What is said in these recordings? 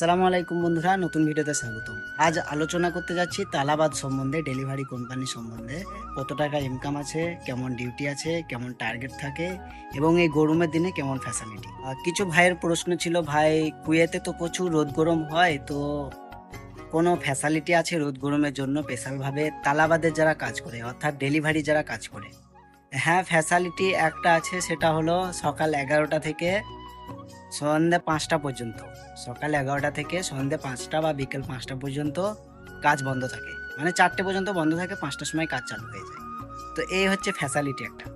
সালামু আলাইকুম বন্ধুরা, নতুন ভিডিওতে স্বাগত আজ আলোচনা করতে যাচ্ছি তালাবাদ সম্বন্ধে, ডেলিভারি কোম্পানি সম্বন্ধে। কত টাকা ইনকাম আছে, কেমন ডিউটি আছে, কেমন টার্গেট থাকে, এবং এই গরমের দিনে কেমন ফ্যাসিলিটি কিছু ভাইয়ের প্রশ্ন ছিল, ভাই, কুয়েতে তো প্রচুর রোদ গরম হয়, তো কোনো ফ্যাসিলিটি আছে রোদ গরমের জন্য? স্পেশালভাবে তালাবাদের যারা কাজ করে, অর্থাৎ ডেলিভারি যারা কাজ করে। হ্যাঁ ফ্যাসিলিটি একটা আছে, সেটা হলো সকাল এগারোটা থেকে সন্ধ্যে পাঁচটা পর্যন্ত। সকাল এগারোটা থেকে সন্ধ্যে পাঁচটা বা বিকেল পাঁচটা পর্যন্ত কাজ বন্ধ থাকে। মানে চারটে পর্যন্ত বন্ধ থাকে, পাঁচটার সময় কাজ চালু হয়ে যায়। তো এই হচ্ছে ফ্যাসিলিটি একটা।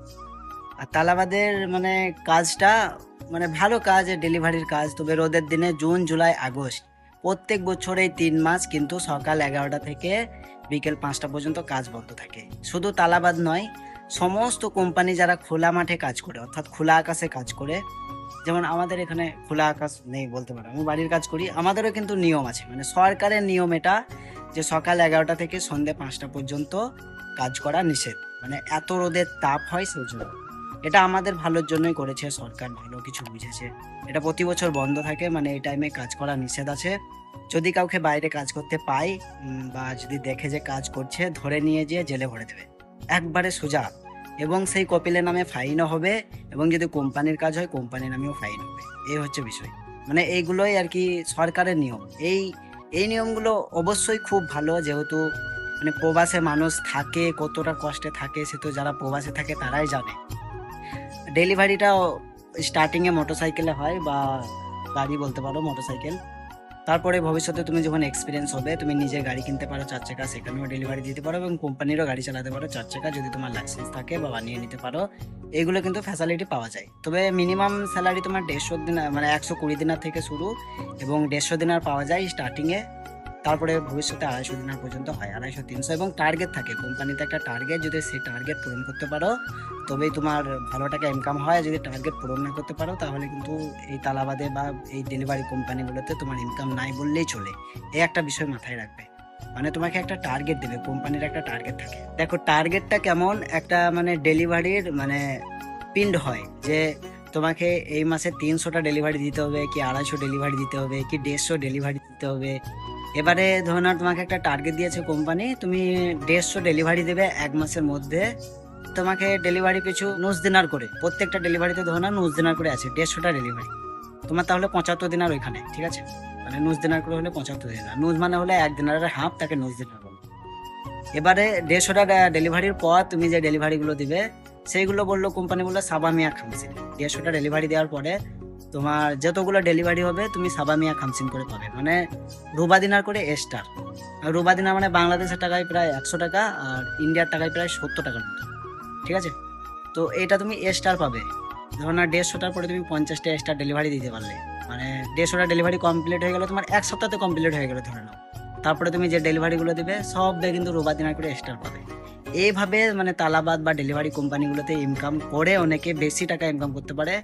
আর তালাবাদের মানে কাজটা মানে ভালো কাজ ডেলিভারির কাজ। তবে রোদের দিনে জুন, জুলাই, আগস্ট প্রত্যেক বছর এই তিন মাস, কিন্তু সকাল এগারোটা থেকে বিকেল পাঁচটা পর্যন্ত কাজ বন্ধ থাকে। শুধু তালাবাদ নয়, সমস্ত কোম্পানি যারা খোলা মাঠে কাজ করে, অর্থাৎ খোলা আকাশে কাজ করে যেমন আমাদের এখানে খোলা আকাশ নেই বলতে পারো, আমি বাড়ির কাজ করি, আমাদেরও কিন্তু নিয়ম আছে। মানে সরকারের নিয়ম এটা যে সকাল এগারোটা থেকে সন্ধ্যে পাঁচটা পর্যন্ত কাজ করা নিষেধ। মানে এত রোদের তাপ হয় সেই জন্য। এটা আমাদের ভালোর জন্যই করেছে সরকার, ভালো কিছু বুঝেছে। এটা প্রতি বছর বন্ধ থাকে মানে এই টাইমে কাজ করা নিষেধ আছে। যদি কাউকে বাইরে কাজ করতে পাই বা যদি দেখে যে কাজ করছে, ধরে নিয়ে যেয়ে জেলে ভরে দেবে। একবারে সোজা। এবং সেই কপিলের নামে ফাইনও হবে এবং যদি কোম্পানির কাজ হয়, কোম্পানির নামেও ফাইন হবে। এই হচ্ছে বিষয়। মানে এইগুলোই আর কি সরকারের নিয়ম। এই এই নিয়মগুলো অবশ্যই খুব ভালো যেহেতু মানে প্রবাসে মানুষ থাকে, কতটা কষ্টে থাকে, সে তো যারা প্রবাসে থাকে তারাই জানে। ডেলিভারিটা স্টার্টিংয়ে মোটরসাইকেলে হয় বা গাড়ি বলতে পারো মোটরসাইকেল তারপরে ভবিষ্যতে তুমি যখন এক্সপিরিয়েন্স হবে, তুমি নিজের গাড়ি কিনতে পারো, চার চাকা সেখানেও ডেলিভারি দিতে পারো এবং কোম্পানিরও গাড়ি চালাতে পারো, চার চাকা যদি তোমার লাইসেন্স থাকে বা বানিয়ে নিতে পারো, এগুলো কিন্তু ফ্যাসিলিটি পাওয়া যায়। তবে মিনিমাম স্যালারি তোমার দেড়শো দিন মানে একশো কুড়ি দিনার থেকে শুরু এবং দেড়শো দিনার পাওয়া যায় স্টার্টিংয়ে তারপরে ভবিষ্যতে আড়াইশো দিনার পর্যন্ত হয়, আড়াইশো, তিনশো এবং টার্গেট থাকে। কোম্পানিতে একটা টার্গেট যদি সেই টার্গেট পূরণ করতে পারো, তবেই তোমার ভালো টাকা ইনকাম হয়। যদি টার্গেট পূরণ না করতে পারো, তাহলে কিন্তু এই তালাবাদে বা এই ডেলিভারি কোম্পানিগুলোতে তোমার ইনকাম নাই বললেই চলে। এই একটা বিষয় মাথায় রাখবে। মানে তোমাকে একটা টার্গেট দেবে, কোম্পানির একটা টার্গেট থাকে। দেখো টার্গেটটা কেমন? একটা মানে ডেলিভারির মানে পিন্ড হয় যে তোমাকে এই মাসে তিনশোটা ডেলিভারি দিতে হবে, কি আড়াইশো ডেলিভারি দিতে হবে, কি দেড়শো ডেলিভারি দিতে হবে। এবারে ধরো না তোমাকে একটা টার্গেট দিয়েছে কোম্পানি তুমি দেড়শো ডেলিভারি দেবে এক মাসের মধ্যে। তোমাকে ডেলিভারি পিছু নুস দিনার করে, প্রত্যেকটা ডেলিভারিতে ধরো না নুস দিনার করে আছে, দেড়শোটা ডেলিভারি তোমার তাহলে পঁচাত্তর দিনার ওইখানে, ঠিক আছে? মানে নুস দিনার করে হলে পঁচাত্তর দিনার নুস মানে হলে এক দিনারের হাফ তাকে নুস দিনার বলো। এবারে দেড়শোটা ডেলিভারির পর তুমি যে ডেলিভারিগুলো দিবে সেইগুলো বলল কোম্পানি বলল সাবামিয়া খামসিন দেড়শোটা ডেলিভারি দেওয়ার পরে তোমার যতগুলো ডেলিভারি হবে, তুমি সাবামিয়া খামসিন করে পাবে। মানে রুবা দিনার করে স্টার রুবা দিনার মানে বাংলাদেশের টাকায় প্রায় একশো টাকা আর ইন্ডিয়ার টাকায় প্রায় সত্তর টাকার মতো। ঠিক আছে? তো এটা তুমি স্টার পাবে। ধরো না দেড়শোটার পরে তুমি পঞ্চাশটা স্টার ডেলিভারি দিতে পারলে। মানে দেড়শোটা ডেলিভারি কমপ্লিট হয়ে গেল তোমার এক সপ্তাহতে কমপ্লিট হয়ে গেলো ধরে নাও। তারপরে তুমি যে ডেলিভারিগুলো দেবে, সব কিন্তু রোবা দিনার করে স্টার পাবে। এইভাবে মানে তালাবাদ বা ডেলিভারি কোম্পানিগুলোতে ইনকাম করে অনেকে বেশি টাকা ইনকাম করতে পারে,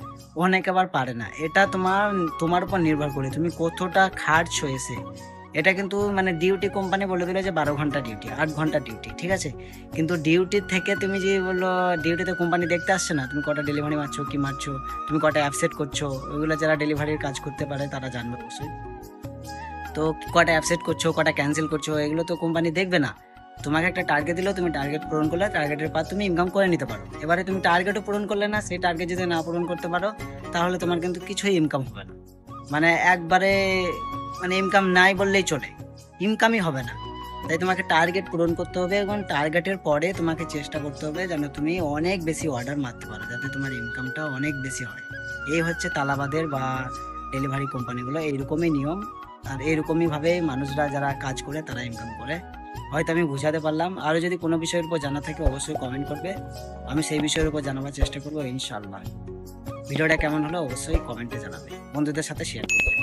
অনেকে আবার পারে না। এটা তোমার তোমার উপর নির্ভর করে তুমি কতটা খাটছ এসে। এটা কিন্তু মানে ডিউটি কোম্পানি বলে দিলে যে বারো ঘণ্টা ডিউটি আট ঘণ্টা ডিউটি ঠিক আছে? কিন্তু ডিউটির থেকে তুমি যে বলল ডিউটিতে কোম্পানি দেখতে আসছে না, তুমি কটা ডেলিভারি মারছো, কি মারছো, তুমি কটা অ্যাপসেট করছ, ওইগুলো যারা ডেলিভারির কাজ করতে পারে তারা জানবে অবশ্যই। তো কটা অ্যাপসেট করছ, কটা ক্যান্সেল করছ, এগুলো তো কোম্পানি দেখবে না। তোমাকে একটা টার্গেট দিলেও তুমি টার্গেট পূরণ করলে টার্গেটের পর তুমি ইনকাম করে নিতে পারো। এবারে তুমি টার্গেটও পূরণ করলে না, সেই টার্গেট যদি না পূরণ করতে পারো, তাহলে তোমার কিন্তু কিছুই ইনকাম হবে না। মানে একবারে মানে ইনকাম নাই বললেই চলে। ইনকামই হবে না। তাই তোমাকে টার্গেট পূরণ করতে হবে এবং টার্গেটের পরে তোমাকে চেষ্টা করতে হবে যেন তুমি অনেক বেশি অর্ডার মারতে পারো, যাতে তোমার ইনকামটা অনেক বেশি হয়। এই হচ্ছে তালাবাদের বা ডেলিভারি কোম্পানিগুলো এইরকমই নিয়ম। আর এইরকমই ভাবে মানুষরা যারা কাজ করে, তারা ইনকাম করে। হয়তো আমি বুঝাতে পারলাম। আরও যদি কোনো বিষয়ের উপর জানা থাকে, অবশ্যই কমেন্ট করবে। আমি সেই বিষয়ের উপর জানাবার চেষ্টা করব, ইনশাআল্লাহ। ভিডিওটা কেমন হলো, অবশ্যই কমেন্টে জানাবে। বন্ধুদের সাথে শেয়ার করবে।